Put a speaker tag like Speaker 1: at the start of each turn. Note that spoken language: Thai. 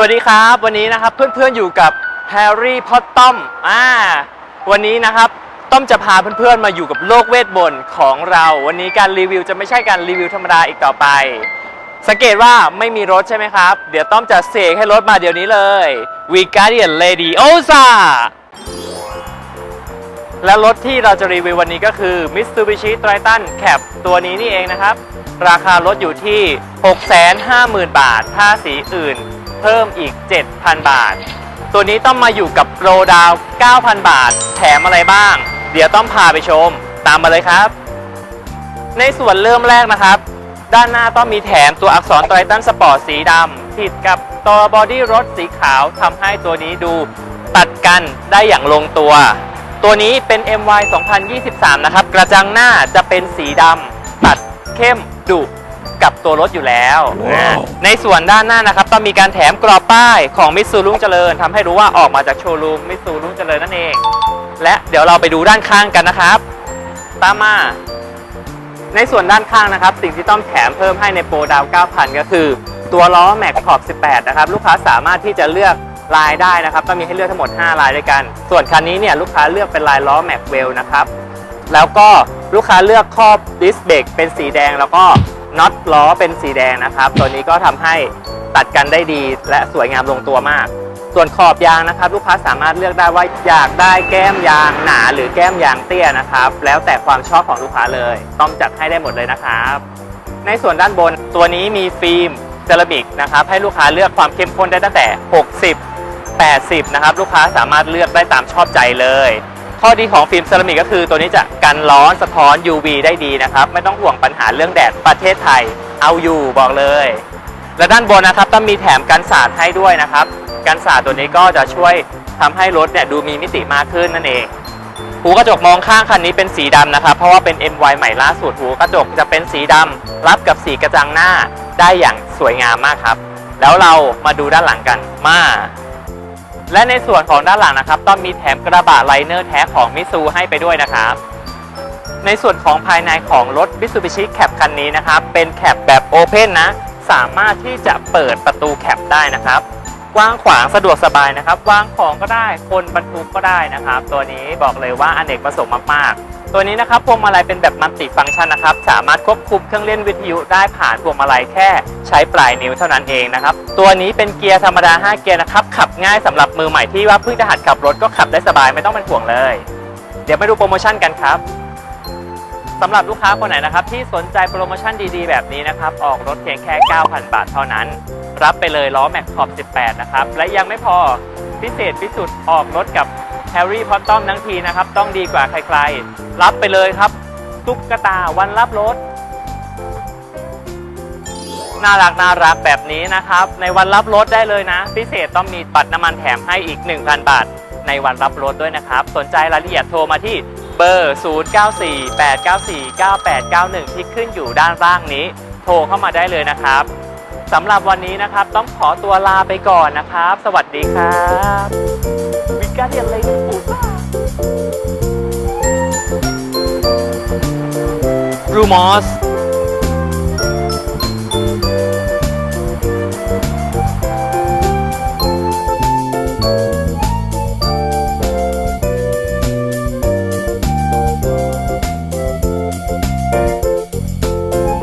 Speaker 1: สวัสดีครับ วันนี้นะครับเพื่อนๆอยู่กับแฮร์รี่พอตต้อมอ่าวันนี้นะครับต้อมจะพาเพื่อนๆมาอยู่กับโลกเวทมนต์ของเรา วันนี้การรีวิวจะไม่ใช่การรีวิวธรรมดาอีกต่อไป สังเกตว่าไม่มีรถใช่ไหมครับ เดี๋ยวต้อมจะเสกให้รถมาเดี๋ยวนี้เลย v i g a r d i a n Lady Osa และรถที่เราจะรีวิววันนี้ก็คือ Mitsubishi Triton Cap ตัวนี้นี่เองนะครับ ราคารถอยู่ที่ 650,000 บาท ถ้าสีอื่น เพิ่มอีก 7,000 บาท ตัวนี้ต้องมาอยู่กับโปรดาว 9,000 บาท แถมอะไรบ้าง เดี๋ยวต้องพาไปชม ตามมาเลยครับ ในส่วนเริ่มแรกนะครับ ด้านหน้าต้องมีแถมตัวอักษรไตรตันสปอร์ตสีดำติดกับตัวบอดี้รถสีขาวทำให้ตัวนี้ดูตัดกันได้อย่างลงตัว ตัวนี้เป็น MY 2023 นะครับ กระจังหน้าจะเป็นสีดำตัดเข้มดุ กับตัวรถอยู่แล้ว
Speaker 2: ว้าว
Speaker 1: ในส่วนด้านหน้านะครับต้องมีการแถมกรอบป้ายของมิตซูรุ่งเจริญทำให้รู้ว่าออกมาจากโชว์รูมมิตซูรุ่งเจริญนั่นเอง และเดี๋ยวเราไปดูด้านข้างกันนะครับ ตามมาในส่วนด้านข้างนะครับ สิ่งที่ต้องแถมเพิ่มให้ในโปรดาว 9,000 ก็คือ ตัวล้อแม็กขอบ 18 นะครับ ลูกค้าสามารถที่จะเลือกลายได้นะครับต้องมีให้เลือกทั้งหมด 5 ลายด้วยกัน ส่วนคันนี้เนี่ยลูกค้าเลือกเป็นลายล้อแม็กเวลนะครับ แล้วก็ลูกค้าเลือกครอบดิสเบรกเป็นสีแดงแล้วก็ น็อตล้อเป็นสีแดงนะครับ ตัวนี้ก็ทำให้ตัดกันได้ดีและสวยงามลงตัวมาก ส่วนขอบยางนะครับ ลูกค้าสามารถเลือกได้ว่าอยากได้แก้มยางหนาหรือแก้มยางเตี้ยนะครับ แล้วแต่ความชอบของลูกค้าเลยต้องจัดให้ได้หมดเลยนะครับ ในส่วนด้านบนตัวนี้มีฟิล์มเซรามิกนะครับให้ลูกค้าเลือกความเข้มข้นได้ตั้งแต่ 60 80 นะครับ ลูกค้าสามารถเลือกได้ตามชอบใจเลย ข้อดีของฟิล์มเซรามิกก็คือตัวนี้จะกันร้อนสะท้อน UV ได้ดีนะครับ ไม่ต้องห่วงปัญหาเรื่องแดดประเทศไทย เอาอยู่บอกเลย และด้านบนนะครับต้องมีแถมกันสาดให้ด้วยนะครับกันสาดตัวนี้ก็จะช่วยทำให้รถเนี่ยดูมีมิติมากขึ้นนั่นเองหูกระจกมองข้างคันนี้เป็นสีดำนะครับ เพราะว่าเป็น MY ใหม่ล่าสุดหูกระจกจะเป็นสีดำรับกับสีกระจังหน้าได้อย่างสวยงามมากครับ แล้วเรามาดูด้านหลังกันมา และในส่วนของด้านหลังนะครับต้องมีแถมกระบะไลเนอร์แท้ของมิซูให้ไปด้วยนะครับ ในส่วนของภายในของรถ Mitsubishi Cap คันนี้นะครับเป็นแคปแบบโอเพนนะสามารถที่จะเปิดประตูแคปได้นะครับกว้างขวางสะดวกสบายนะครับวางของก็ได้คนบรรทุกก็ได้นะครับ ตัวนี้บอกเลยว่าอเนกประสงค์มากๆ ตัวนี้นะครับพวงมาลัยเป็นแบบมัลติฟังก์ชันนะครับ สามารถควบคุมเครื่องเล่นวิทยุได้ผ่านพวงมาลัยแค่ใช้ปลายนิ้วเท่านั้นเองนะครับ ตัวนี้เป็นเกียร์ธรรมดา 5 เกียร์นะครับ ขับง่ายสำหรับมือใหม่ที่ว่าเพิ่งจะหัดขับรถก็ขับได้สบายไม่ต้องเป็นห่วงเลย เดี๋ยวมาดูโปรโมชั่นกันครับสำหรับลูกค้าคนไหนนะครับที่สนใจโปรโมชั่นดีๆ แบบนี้นะครับ ออกรถเพียงแค่ 9,000 บาทเท่านั้น รับไปเลยล้อแม็กขอบ 18 นะครับ และยังไม่พอพิเศษพิสุดออกรถกับ แฮร์รี่พอตตอมทั้งทีนะครับ ต้องดีกว่าใครๆ รับไปเลยครับ ตุ๊กตาวันรับรถ น่ารักน่ารักแบบนี้นะครับ ในวันรับรถได้เลยนะ พิเศษต้องมีบัตรน้ำมันแถมให้อีก 1,000 บาท ในวันรับรถด้วยนะครับ สนใจรายละเอียดโทรมาที่เบอร์ 0948949891 ที่ขึ้นอยู่ด้านล่างนี้ โทรเข้ามาได้เลยนะครับสำหรับวันนี้นะครับ ต้องขอตัวลาไปก่อนนะครับ สวัสดีครับวิกาเดียนเลย รูมอส